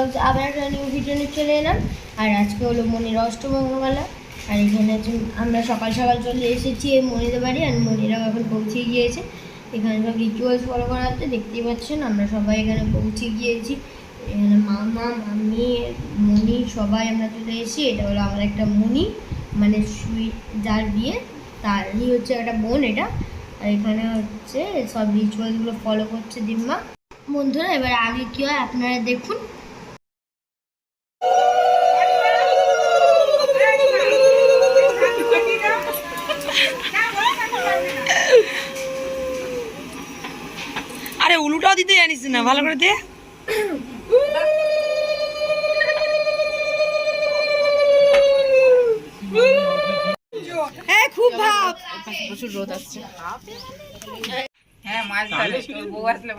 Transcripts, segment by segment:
সকাল বন্ধুরা ব্লগ আবার একটা নিউ ভিডিও নিয়ে চলে এলাম। আর আজকে হলো মনির অষ্টমঙ্গলবেলা আর এখানে আমরা সকাল সকাল চলে এসেছি এই মনিদের বাড়ি, আর মনিরাও এখন পৌঁছে গিয়েছে। এখানে সব রিচুয়ালস ফলো করা হচ্ছে, দেখতেই পাচ্ছেন আমরা সবাই এখানে পৌঁছে গিয়েছি। এখানে মামা, মামি, মনি, সবাই আমরা চলে এসেছি। এটা হলো আমার একটা মনি মানে সুই, যার বিয়ে। তারই হচ্ছে একটা বোন এটা। আর এখানে হচ্ছে সব রিচুয়ালসগুলো ফলো করছে দিম্মা। বন্ধুরা, এবার আগে কি হয়, আপনারা দেখুন। আরে উলুটাও দিতে জানিস না, ভালো করে দে। হ্যাঁ খুব ভাব। প্রচুর রোদ আসছে হ্যাঁ মাছ ধরে। বউ আসলে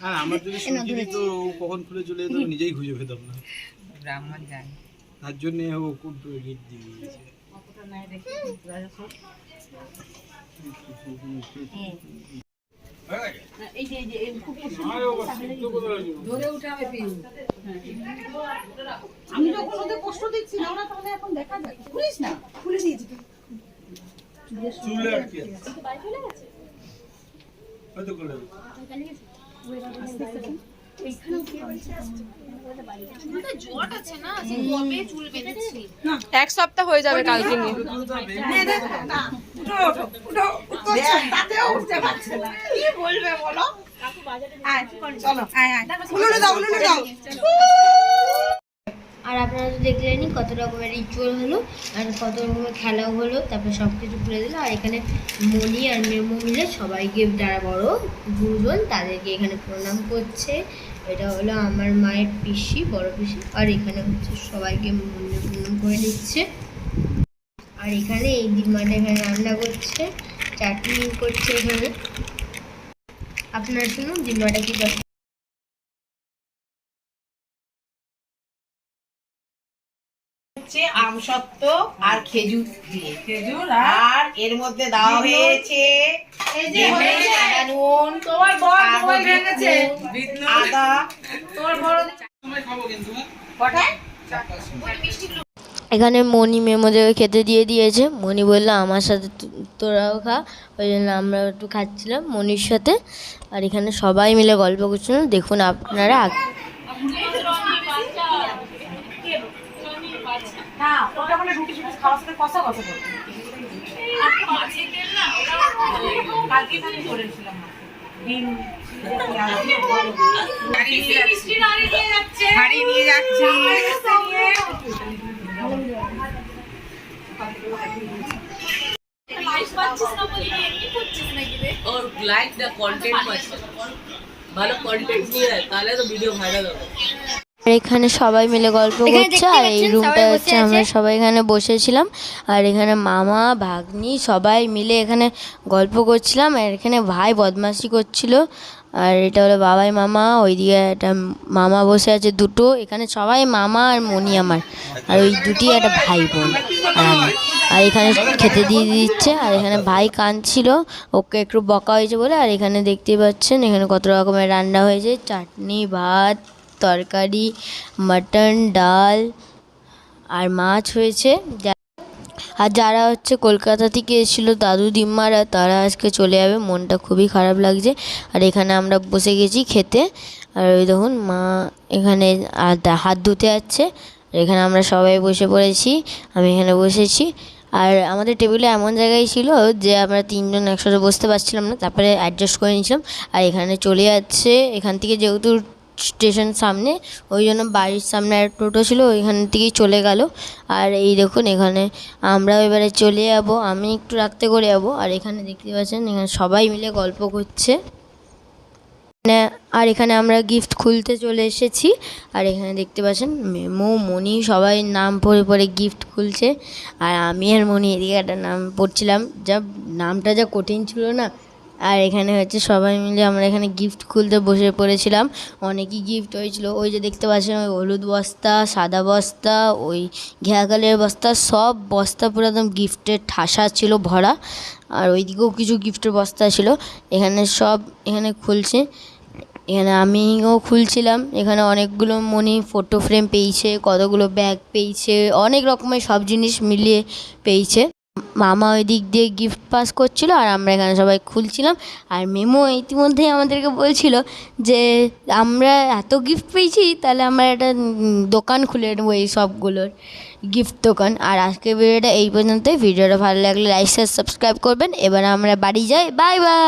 হ্যাঁ আমার যদি দিত কখন খুলে চলে যেত আমি নিজেই খুঁজে পেতাম না। ব্রাহ্মণ জানি। তার জন্য ও খুব দিয়ে দিয়েছে। আমি যখন ওদের কষ্ট দিচ্ছি না ওরা তাহলে এখন দেখা যায় খুলিস না? খুলে দিয়েছি। তো। চুলে আটকে আছে। হয়তো করে দেবে। এক সপ্তাহ হয়ে যাবে কালকে নিয়ে না, উঠো, উঠো, উঠো, উঠছে, তাতেও উঠতে পারছে না। কি বলবে বলো? চলো, আয়, আয়। উনুনে দাও, দাও। আর আপনারা তো দেখলেনই কত রকমের রিচুয়াল হলো আর কত রকমের খেলাও হলো, তারপর সব কিছু খুলে দিল। আর এখানে মনি আর মেমো মিলে সবাইকে যারা বড় গুরুজন, তাদেরকে এখানে প্রণাম করছে। এটা হলো আমার মায়ের পিসি, বড় পিসি। আর এখানে হচ্ছে সবাইকে মন্দিরে প্রণাম করে নিচ্ছে আর এখানে এই ডিমাটা এখানে রান্না করছে, চাটনি করছে এখানে। আপনার শুনুন ডিমাটা কি আমসত্ত্ব আর খেজুর দিয়ে। খেজুর আর এর মধ্যে দেওয়া হয়েছে নুন তোমার বর মোবাইল ভেঙেছে। আদা। তোমার বড় কটায়? এখানে মণি মেমোদেরকে খেতে দিয়ে দিয়েছে। মণি বলল আমার সাথে তো- তোরাও খা। ওই জন্য আমরা একটু খাচ্ছিলাম মনির সাথে। আর এখানে সবাই মিলে গল্প করছিলাম দেখুন আপনারা আগ- না ওটা মানে রুটি শুটি খাওয়ার সাথে কষা কষা করতে কালকে খালি করেছিলাম। ডিম নিয়ে যাচ্ছি। ওর লাইকটা কন্টেন্ট ভালো কন্টেন্ট নিয়ে তাহলে তো ভিডিও ভাইরাল হবে। আর এখানে সবাই মিলে গল্প করছে আর এই রুমটা হচ্ছে আমরা সবাই এখানে বসেছিলাম আর এখানে মামা ভাগ্নি সবাই মিলে এখানে গল্প করছিলাম আর এখানে ভাই বদমাশি করছিল। আর এটা হলো বাবাই মামা ওইদিকে একটা মামা বসে আছে দুটো এখানে সবাই মামা আর মনি আমার। আর ওই দুটি একটা ভাই বোন আর আমি। আর এখানে খেতে দিয়ে দিচ্ছে আর এখানে ভাই কাঁদছিল ওকে একটু বকা হয়েছে বলে আর এখানে দেখতেই পাচ্ছেন এখানে কত রকমের রান্না হয়েছে চাটনি ভাত তরকারি, মাটন, ডাল আর মাছ হয়েছে। আর যারা হচ্ছে কলকাতা থেকে এসেছিল দাদু, দিম্মারা, তারা আজকে চলে যাবে। মনটা খুবই খারাপ লাগছে। আর এখানে আমরা বসে গেছি খেতে। আর ওই দেখুন মা এখানে হাত ধুতে যাচ্ছে। আর এখানে আমরা সবাই বসে পড়েছি। আমি এখানে বসেছি। আর আমাদের টেবিলে এমন জায়গায় ছিল যে আমরা তিনজন একসাথে বসতে পারছিলাম না। তারপরে অ্যাডজাস্ট করে নিয়েছিলাম। আর এখানে চলে যাচ্ছে। এখান থেকে যেহেতু স্টেশন সামনে, ওই জন্য বাড়ির সামনে আর টোটো ছিল, ওইখান থেকেই চলে গেল। আর এই দেখুন এখানে আমরাও এবারে চলে যাব, আমি একটু রাত্রে করে যাব। আর এখানে দেখতে পাচ্ছেন, এখানে সবাই মিলে গল্প করছে। আর এখানে আমরা গিফট খুলতে চলে এসেছি। আর এখানে দেখতে পাচ্ছেন মেমো মনি সবাই নাম পড়ে পড়ে গিফট খুলছে। আর আমি আর মনি এদিকে একটা নাম পড়ছিলাম। যা, নামটা যা কঠিন ছিল না আর এখানে হচ্ছে সবাই মিলে আমরা এখানে গিফট খুলতে বসে পড়েছিলাম। অনেকই গিফট হয়েছিল। ওই যে দেখতে পাচ্ছেন, ওই হলুদ বস্তা, সাদা বস্তা, ওই ঘেয়া কালের বস্তা, সব বস্তা পুরো একদম গিফটের ঠাসা ছিল, ভরা। আর ওইদিকেও কিছু গিফটের বস্তা ছিল। এখানে সব এখানে খুলছে। এখানে আমিও খুলছিলাম। এখানে অনেকগুলো মনি ফটো ফ্রেম পেয়েছে, কতগুলো ব্যাগ পেয়েছে, অনেক রকমের সব জিনিস মিলিয়ে পেয়েছে। মামা ওই দিক দিয়ে গিফট পাস করছিল আর আমরা এখানে সবাই খুলছিলাম। আর মেমো ইতিমধ্যেই আমাদেরকে বলছিল যে, আমরা এত গিফট পেয়েছি, তাহলে আমরা একটা দোকান খুলে নেব এই সবগুলোর গিফট দোকান। আর আজকের ভিডিওটা এই পর্যন্তই। ভিডিওটা ভালো লাগলে লাইক সাবস্ক্রাইব করবেন। এবার আমরা বাড়ি যাই। Bye bye